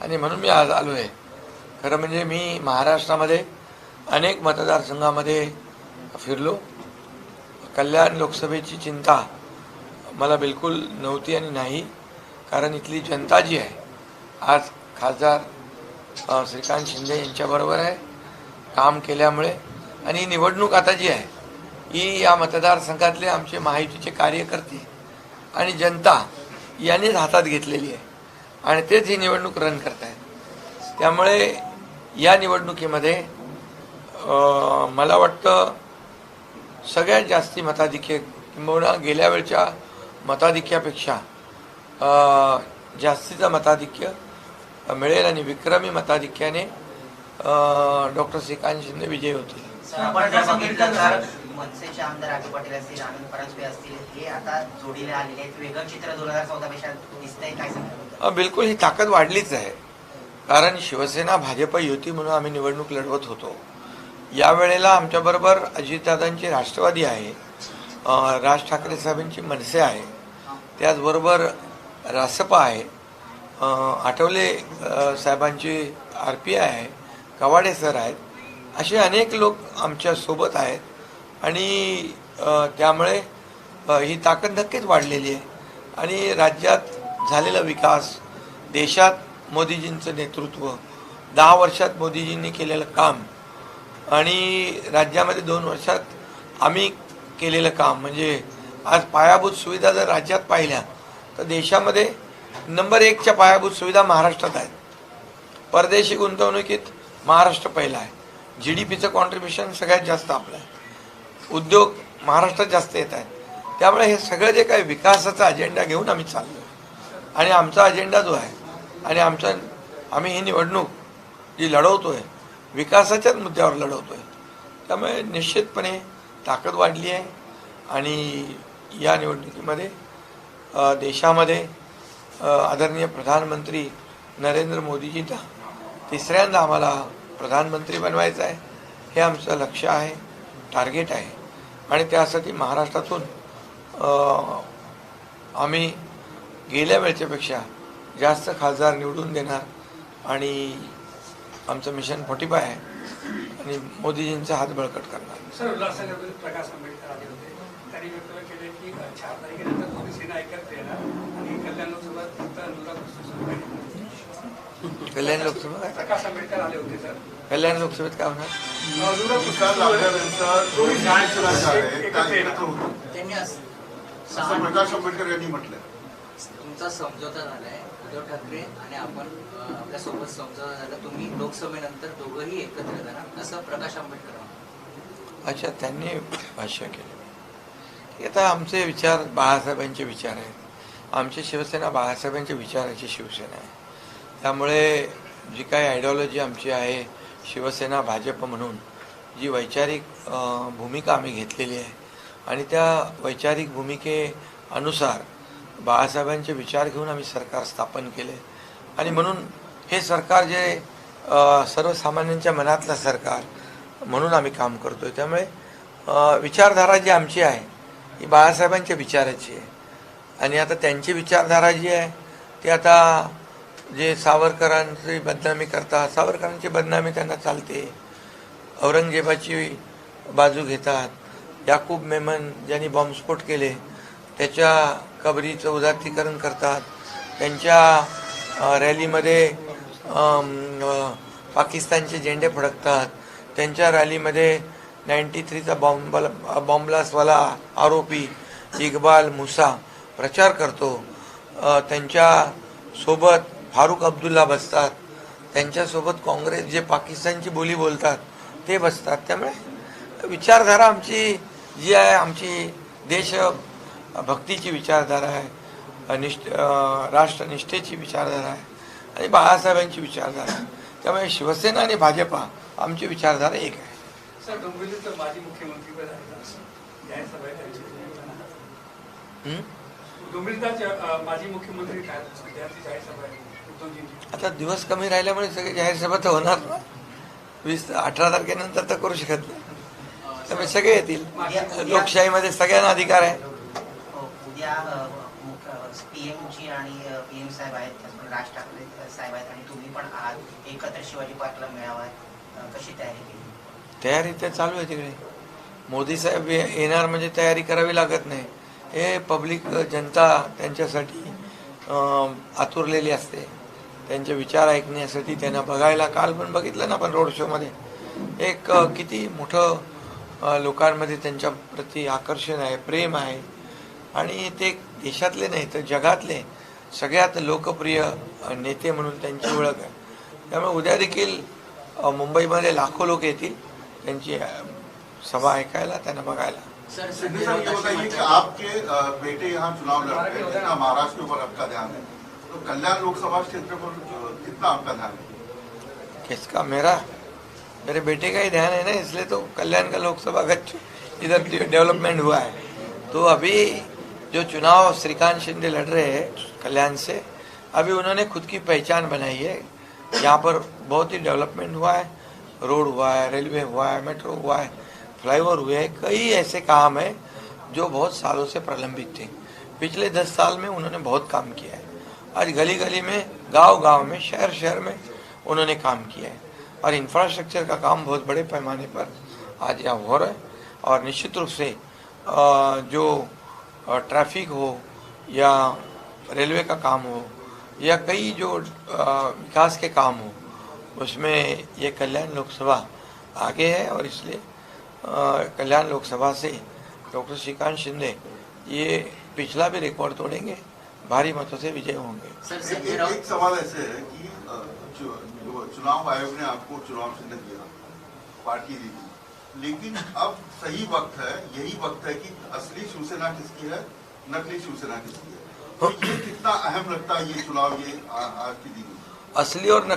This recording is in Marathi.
आणि म्हणून मी आज आलो आहे खरं म्हणजे मी महाराष्ट्रामध्ये अनेक मतदारसंघामध्ये फिरलो. कल्याण लोकसभेची चिंता मला बिलकुल नव्हती आणि नाही कारण इथली जनता जी आहे आज खासदार श्रीकांत शिंदे यांच्याबरोबर आहे काम केल्यामुळे. आणि ही निवडणूक आता जी आहे ही या मतदारसंघातले आमचे महायुतीचे कार्यकर्ते आणि जनता यांनीच हातात घेतलेली आहे. आणि तेच ही निवडणूक रन करतायत. त्यामुळे या निवडणुकीमध्ये मला वाटतं सगळ्यात जास्ती मताधिक्य किंबहुना गेल्या वेळच्या मताधिक्यापेक्षा जास्तीचं मताधिक्य मिळेल आणि विक्रमी मताधिक्याने डॉक्टर श्रीकांत शिंदे विजयी होतील. मनसेचे आमदार राजू पाटील असतील आनंद परांजपे असतील हे आता जोडीला आलेले आहेत. वेगळं चित्र दोन हजार चौदा पेक्षा दिसतंय. काय सांगाल? बिलकुल ही ताकद वाढलीच आहे. कारण शिवसेना भाजप युती म्हणून आम्ही निवडणूक लढवत होतो. यावेळेला आमच्याबरोबर अजितदादांची राष्ट्रवादी आहे राज ठाकरे साहेबांची मनसे आहे. त्याचबरोबर रासपा आहे आठवले साहेबांची आर पी आय आहे कवाडे सर आहेत. असे अनेक लोक आमच्यासोबत आहेत. आणि त्यामुळे ही ताकद नक्कीच वाढलेली आहे. आणि राज्यात झालेला विकास देशात मोदीजींचं नेतृत्व दहा वर्षात मोदीजींनी केलेलं काम आणि राज्यामध्ये दोन वर्षात आम्ही केलेलं काम म्हणजे आज पायाभूत सुविधा जर राज्यात पाहिल्या तर देशामध्ये नंबर एकच्या पायाभूत सुविधा महाराष्ट्रात आहेत. परदेशी गुंतवणुकीत महाराष्ट्र पहिला आहे. जी डी पीचं कॉन्ट्रीब्युशन सगळ्यात जास्त आपलं आहे. उद्योग महाराष्ट्रात जास्त येत आहेत. त्यामुळे हे सगळं जे काही विकासाचा अजेंडा घेऊन आम्ही चाललो आणि आमचा अजेंडा जो आहे आणि आमचा आम्ही ही निवडणूक जी लढवतो आहे विकासाच्याच मुद्द्यावर लढवतो आहे त्यामुळे निश्चितपणे ताकद वाढली आहे. आणि या निवडणुकीमध्ये देशामध्ये आदरणीय प्रधानमंत्री नरेंद्र मोदीजींचा तिसऱ्यांदा आम्हाला प्रधानमंत्री बनवायचं आहे. हे आमचं लक्ष आहे टार्गेट आहे. आणि त्यासाठी महाराष्ट्रातून आम्ही गेल्या वेळच्यापेक्षा जास्त खासदार निवडून देणार आणि आमचं मिशन फोर्टीफाय आहे आणि मोदीजींचा हात बळकट करणार. सर उल्हासनगरमध्ये प्रकाश आंबेडकर आले होते. त्यांनी केले की चार तारखेनंतर सेना येणार आणि फक्त अनुराग कल्याण लोकसभा? कल्याण लोकसभेत काय होणार? प्रकाश आंबेडकर यांनी तुमचा समझोता झालाय उद्धव ठाकरे आणि आपण अं, आपल्यासोबत समझोता झाला तुम्ही लोकसभेनंतर दोघंही एकत्र येणार असं प्रकाश आंबेडकर. अच्छा त्यांनी भाष्य केलं. हे आता आमचे विचार बाळासाहेबांचे विचार आहेत. आमची शिवसेना बाळासाहेबांच्या विचाराची शिवसेना आहे. त्यामुळे जी काही आयडिओलॉजी आमची आहे शिवसेना भाजप म्हणून जी वैचारिक भूमिका आम्ही घेतलेली आहे. आणि त्या वैचारिक भूमिकेनुसार बाळासाहेबांचे विचार घेऊन आम्ही सरकार स्थापन केले. आणि म्हणून हे सरकार जे सर्वसामान्यांच्या मनातलं सरकार म्हणून आम्ही काम करतो आहे त्यामुळे विचारधारा जी आमची आहे ही बाळासाहेबांच्या विचाराची आहे. आणि आता त्यांची विचारधारा जी आहे ती आता जे सावरकरांची बदनामी करतात सावरकरांची बदनामी त्यांना चालते. औरंगजेबाची बाजू घेतात. याकूब मेमन ज्यांनी बॉम्बस्फोट केले त्याच्या कबरीचं उदात्तीकरण करतात. त्यांच्या रॅलीमध्ये पाकिस्तानचे झेंडे फडकतात. त्यांच्या रॅलीमध्ये नाईन्टी थ्रीचा बॉम्बला बॉम्बलासवाला आरोपी इक्बाल मुसा प्रचार करतो. त्यांच्यासोबत त्यांच्यासोबत फारुख अब्दुल्ला बसतात. त्यांच्यासोबत काँग्रेस जे पाकिस्तानची बोली बोलतात ते बसतात. त्यामुळे विचारधारा आमची जी आहे आमची देश भक्तीची विचारधारा आहे निष्ठ राष्ट्रनिष्ठेची विचारधारा आहे आणि बाळासाहेबांची विचारधारा आहे. त्यामुळे शिवसेना आणि भाजपा आमची विचारधारा एक आहे. सर डोंबिवलीचं माजी मुख्यमंत्री पद आहे माजी मुख्यमंत्री आता दिवस कमी राहिल्यामुळे सगळे जाहीर सभा तर होणार ना. वीस अठरा तारखेनंतर तर करू शकत नाही. त्यामुळे सगळे येतील. लोकशाहीमध्ये सगळ्यांना अधिकार आहे. पीएमची आणि पीएम साहेब आहेत राज ठाकरे साहेब आहेत आणि तुम्ही पण आहात. एकत्र शिवाजी पार्कला मेळावा. आहे. अ, कशी तयारी केली? तयारी तर चालू आहे तिकडे. मोदी साहेब येणार म्हणजे तयारी करावी लागत नाही. हे पब्लिक जनता त्यांच्यासाठी आतुरलेली असते. त्यांचे विचार ऐकण्यासाठी त्यांना बघायला काल पण बघितलं ना आपण रोड शोमध्ये. एक किती मोठं लोकांमध्ये त्यांच्या प्रती आकर्षण आहे प्रेम आहे. आणि ते देशातले नाही तर जगातले सगळ्यात लोकप्रिय नेते म्हणून त्यांची ओळख आहे. त्यामुळे उद्या देखील मुंबईमध्ये लाखो लोक येतील त्यांची सभा ऐकायला त्यांना बघायला. सर सिद्धू सर आपके बेटे यहाँ चुनाव लड़ रहे हैं महाराष्ट्र आपका ध्यान है. तो कल्याण लोकसभा क्षेत्र अ, कितना आपका ध्यान है? किसका? मेरा? मेरे बेटे का ही ध्यान है ना इसलिए तो कल्याण का लोकसभा का इधर डेवलपमेंट हुआ है। तो अभी जो चुनाव श्रीकांत शिंदे लड़ रहे हैं कल्याण से अभी उन्होंने खुद की पहचान बनाई है। यहाँ पर बहुत ही डेवलपमेंट हुआ है रोड हुआ है रेलवे हुआ है मेट्रो हुआ है फ्लाईओवर हुए हैं कई ऐसे काम हैं जो बहुत सालों से प्रलंबित थे। पिछले दस साल में उन्होंने बहुत काम किया है। आज गली गली में गाँव गाँव में शहर शहर में उन्होंने काम किया है। और इंफ्रास्ट्रक्चर का काम बहुत बड़े पैमाने पर आज यहाँ हो रहा है। और निश्चित रूप से जो ट्रैफ़िक हो या रेलवे का काम हो या कई जो विकास के काम हो, उसमें ये कल्याण लोकसभा आगे है और इसलिए कल्याण लोकसभा से डॉक्टर श्रीकांत शिंदे ये पिछला भी रिकॉर्ड तोड़ेंगे। भारी मतों से विजय होंगे। सर एक, एक, एक सवाल ऐसे है कि चुनाव आयोग ने आपको चुनाव चिन्ह दिया पार्टी दी थी। लेकिन अब सही वक्त है यही वक्त है कि असली शिवसेना किसकी है नकली शिवसेना किसकी है? तो ये कितना अहम लगता है ये चुनाव ये आज की दी असली और नकली